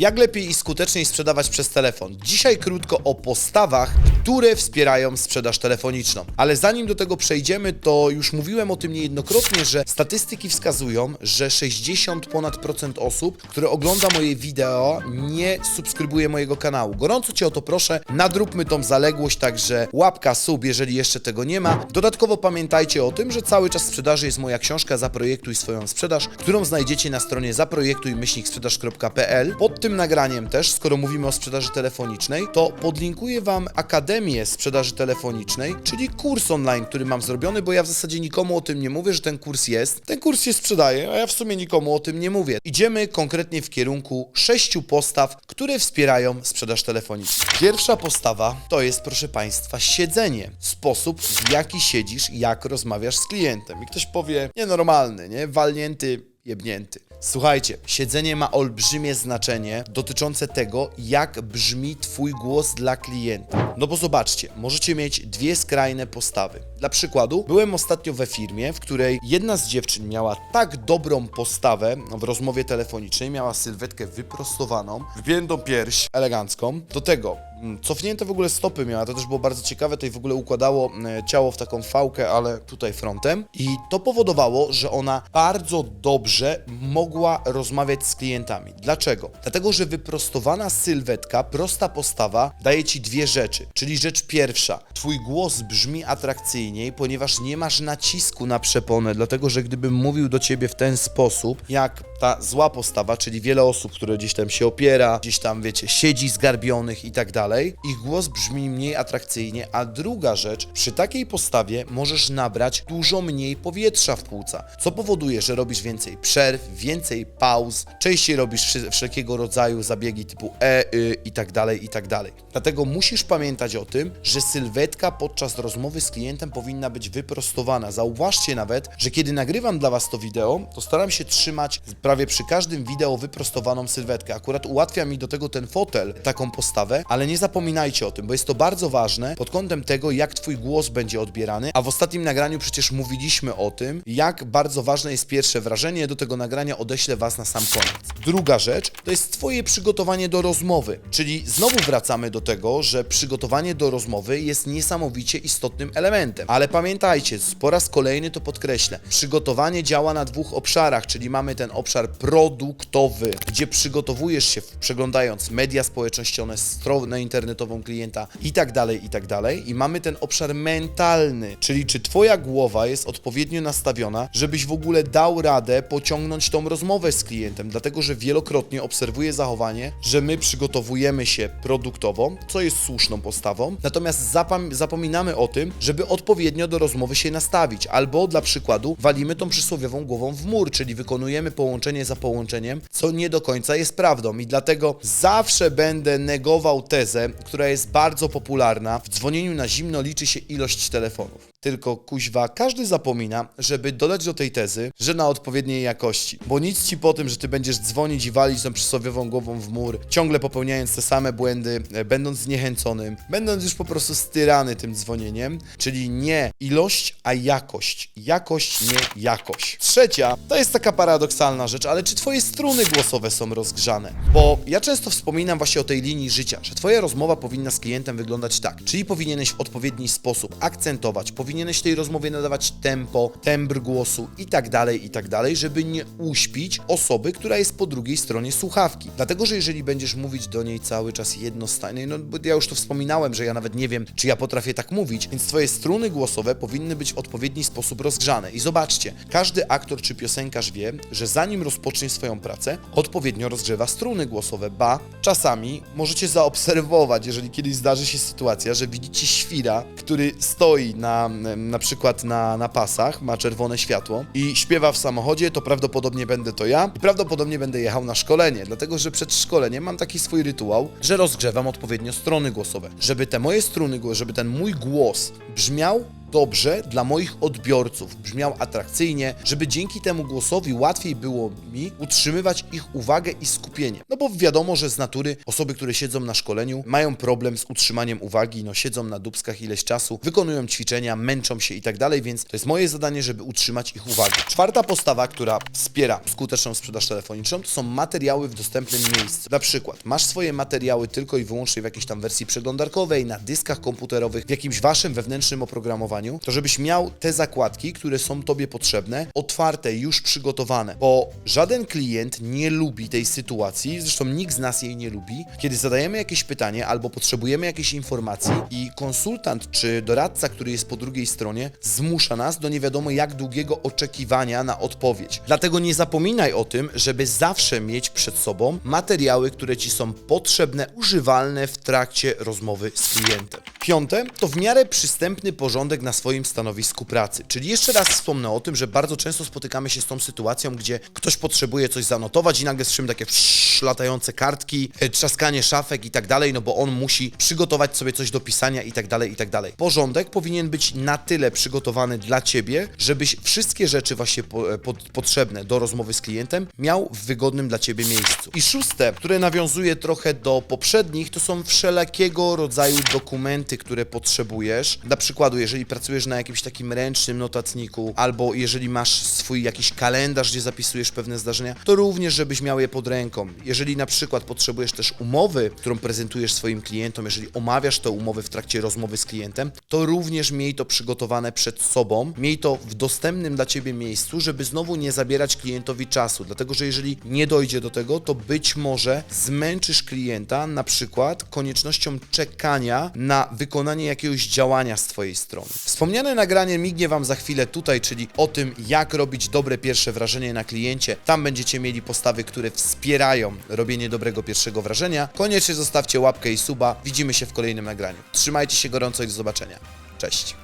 Jak lepiej i skuteczniej sprzedawać przez telefon? Dzisiaj krótko o postawach, które wspierają sprzedaż telefoniczną. Ale zanim do tego przejdziemy, to już mówiłem o tym niejednokrotnie, że statystyki wskazują, że 60 ponad procent osób, które ogląda moje wideo, nie subskrybuje mojego kanału. Gorąco Cię o to proszę, nadróbmy tą zaległość, także łapka, sub, jeżeli jeszcze tego nie ma. Dodatkowo pamiętajcie o tym, że cały czas sprzedaży jest moja książka Zaprojektuj swoją sprzedaż, którą znajdziecie na stronie zaprojektuj-sprzedaż.pl. Pod tym nagraniem też, skoro mówimy o sprzedaży telefonicznej, to podlinkuję Wam Akademię Sprzedaży Telefonicznej, czyli kurs online, który mam zrobiony, bo ja w zasadzie nikomu o tym nie mówię, że ten kurs jest. Ten kurs się sprzedaje, a ja w sumie nikomu o tym nie mówię. Idziemy konkretnie w kierunku sześciu postaw, które wspierają sprzedaż telefoniczną. Pierwsza postawa to jest, proszę Państwa, siedzenie. Sposób, w jaki siedzisz, jak rozmawiasz z klientem. I ktoś powie, nienormalny, nie? Walnięty, jebnięty. Słuchajcie, siedzenie ma olbrzymie znaczenie dotyczące tego, jak brzmi Twój głos dla klienta. No bo zobaczcie, możecie mieć dwie skrajne postawy. Dla przykładu, byłem ostatnio we firmie, w której jedna z dziewczyn miała tak dobrą postawę w rozmowie telefonicznej, miała sylwetkę wyprostowaną, wpiętą pierś elegancką, do tego cofnięte w ogóle stopy miała, to też było bardzo ciekawe, to jej w ogóle układało e, ciało w taką fałkę, ale tutaj frontem i to powodowało, że ona bardzo dobrze mogła rozmawiać z klientami. Dlaczego? Dlatego, że wyprostowana sylwetka, prosta postawa daje ci dwie rzeczy, czyli rzecz pierwsza, twój głos brzmi atrakcyjniej, ponieważ nie masz nacisku na przeponę, dlatego, że gdybym mówił do ciebie w ten sposób, jak ta zła postawa, czyli wiele osób, które gdzieś tam się opiera, gdzieś tam, wiecie, siedzi zgarbionych i tak dalej, ich głos brzmi mniej atrakcyjnie, a druga rzecz, przy takiej postawie możesz nabrać dużo mniej powietrza w płuca, co powoduje, że robisz więcej przerw, więcej pauz, częściej robisz wszelkiego rodzaju zabiegi typu e, y i tak dalej, i tak dalej. Dlatego musisz pamiętać o tym, że sylwetka podczas rozmowy z klientem powinna być wyprostowana. Zauważcie nawet, że kiedy nagrywam dla Was to wideo, to staram się trzymać prawie przy każdym wideo wyprostowaną sylwetkę. Akurat ułatwia mi do tego ten fotel, taką postawę, ale nie zapominajcie o tym, bo jest to bardzo ważne pod kątem tego, jak Twój głos będzie odbierany, a w ostatnim nagraniu przecież mówiliśmy o tym, jak bardzo ważne jest pierwsze wrażenie. Do tego nagrania odeślę Was na sam koniec. Druga rzecz to jest Twoje przygotowanie do rozmowy, czyli znowu wracamy do tego, że przygotowanie do rozmowy jest niesamowicie istotnym elementem. Ale pamiętajcie, po raz kolejny to podkreślę, przygotowanie działa na dwóch obszarach, czyli mamy ten obszar produktowy, gdzie przygotowujesz się przeglądając media społecznościowe, stronę internetową klienta i tak dalej, i tak dalej. I mamy ten obszar mentalny, czyli czy twoja głowa jest odpowiednio nastawiona, żebyś w ogóle dał radę pociągnąć tą rozmowę z klientem, dlatego że wielokrotnie obserwuję zachowanie, że my przygotowujemy się produktowo, co jest słuszną postawą, natomiast zapam- zapominamy o tym, żeby odpowiednio do rozmowy się nastawić, albo dla przykładu walimy tą przysłowiową głową w mur, czyli wykonujemy połączenie za połączeniem, co nie do końca jest prawdą i dlatego zawsze będę negował tezę, która jest bardzo popularna. W dzwonieniu na zimno liczy się ilość telefonów. Tylko kuźwa, każdy zapomina, żeby dodać do tej tezy, że na odpowiedniej jakości. Bo nic ci po tym, że ty będziesz dzwonić i walić tą przysłowiową głową w mur, ciągle popełniając te same błędy, e, będąc zniechęconym, będąc już po prostu styrany tym dzwonieniem, czyli nie ilość, a jakość. Jakość, nie jakość. Trzecia, to jest taka paradoksalna rzecz, ale czy twoje struny głosowe są rozgrzane? Bo ja często wspominam właśnie o tej linii życia, że twoja rozmowa powinna z klientem wyglądać tak, czyli powinieneś w odpowiedni sposób akcentować, powinieneś tej rozmowie nadawać tempo, tembr głosu i tak dalej, i tak dalej, żeby nie uśpić osoby, która jest po drugiej stronie słuchawki. Dlatego, że jeżeli będziesz mówić do niej cały czas jednostajnie, no bo ja już to wspominałem, że ja nawet nie wiem, czy ja potrafię tak mówić, więc twoje struny głosowe powinny być w odpowiedni sposób rozgrzane. I zobaczcie, każdy aktor czy piosenkarz wie, że zanim rozpocznie swoją pracę, odpowiednio rozgrzewa struny głosowe, ba, czasami możecie zaobserwować, jeżeli kiedyś zdarzy się sytuacja, że widzicie świra, który stoi na, na przykład na, na pasach, ma czerwone światło i śpiewa w samochodzie, to prawdopodobnie będę to ja i prawdopodobnie będę jechał na szkolenie, dlatego że przed szkoleniem mam taki swój rytuał, że rozgrzewam odpowiednio strony głosowe, żeby te moje struny, żeby ten mój głos brzmiał dobrze dla moich odbiorców, brzmiał atrakcyjnie, żeby dzięki temu głosowi łatwiej było mi utrzymywać ich uwagę i skupienie. No bo wiadomo, że z natury osoby, które siedzą na szkoleniu, mają problem z utrzymaniem uwagi, no siedzą na dubskach ileś czasu, wykonują ćwiczenia, męczą się i tak dalej, więc to jest moje zadanie, żeby utrzymać ich uwagę. Czwarta postawa, która wspiera skuteczną sprzedaż telefoniczną, to są materiały w dostępnym miejscu. Na przykład, masz swoje materiały tylko i wyłącznie w jakiejś tam wersji przeglądarkowej, na dyskach komputerowych, w jakimś waszym wewnętrznym oprogramowaniu, to żebyś miał te zakładki, które są tobie potrzebne, otwarte, już przygotowane, bo żaden klient nie lubi tej sytuacji, zresztą nikt z nas jej nie lubi, kiedy zadajemy jakieś pytanie albo potrzebujemy jakiejś informacji i konsultant czy doradca, który jest po drugiej stronie, zmusza nas do nie wiadomo jak długiego oczekiwania na odpowiedź. Dlatego nie zapominaj o tym, żeby zawsze mieć przed sobą materiały, które ci są potrzebne, używalne w trakcie rozmowy z klientem. Piąte to w miarę przystępny porządek na swoim stanowisku pracy. Czyli jeszcze raz wspomnę o tym, że bardzo często spotykamy się z tą sytuacją, gdzie ktoś potrzebuje coś zanotować i nagle słyszymy takie wsz, latające kartki, e, trzaskanie szafek i tak dalej, no bo on musi przygotować sobie coś do pisania i tak dalej, i tak dalej. Porządek powinien być na tyle przygotowany dla ciebie, żebyś wszystkie rzeczy właśnie po, e, pod, potrzebne do rozmowy z klientem miał w wygodnym dla ciebie miejscu. I szóste, które nawiązuje trochę do poprzednich, to są wszelakiego rodzaju dokumenty, które potrzebujesz. Dla przykładu, jeżeli pracujesz na jakimś takim ręcznym notatniku, albo jeżeli masz swój jakiś kalendarz, gdzie zapisujesz pewne zdarzenia, to również, żebyś miał je pod ręką. Jeżeli na przykład potrzebujesz też umowy, którą prezentujesz swoim klientom, jeżeli omawiasz te umowy w trakcie rozmowy z klientem, to również miej to przygotowane przed sobą, miej to w dostępnym dla ciebie miejscu, żeby znowu nie zabierać klientowi czasu, dlatego że jeżeli nie dojdzie do tego, to być może zmęczysz klienta na przykład koniecznością czekania na wykonanie jakiegoś działania z twojej strony. Wspomniane nagranie mignie wam za chwilę tutaj, czyli o tym, jak robić dobre pierwsze wrażenie na kliencie. Tam będziecie mieli postawy, które wspierają robienie dobrego pierwszego wrażenia. Koniecznie zostawcie łapkę i suba. Widzimy się w kolejnym nagraniu. Trzymajcie się gorąco i do zobaczenia. Cześć.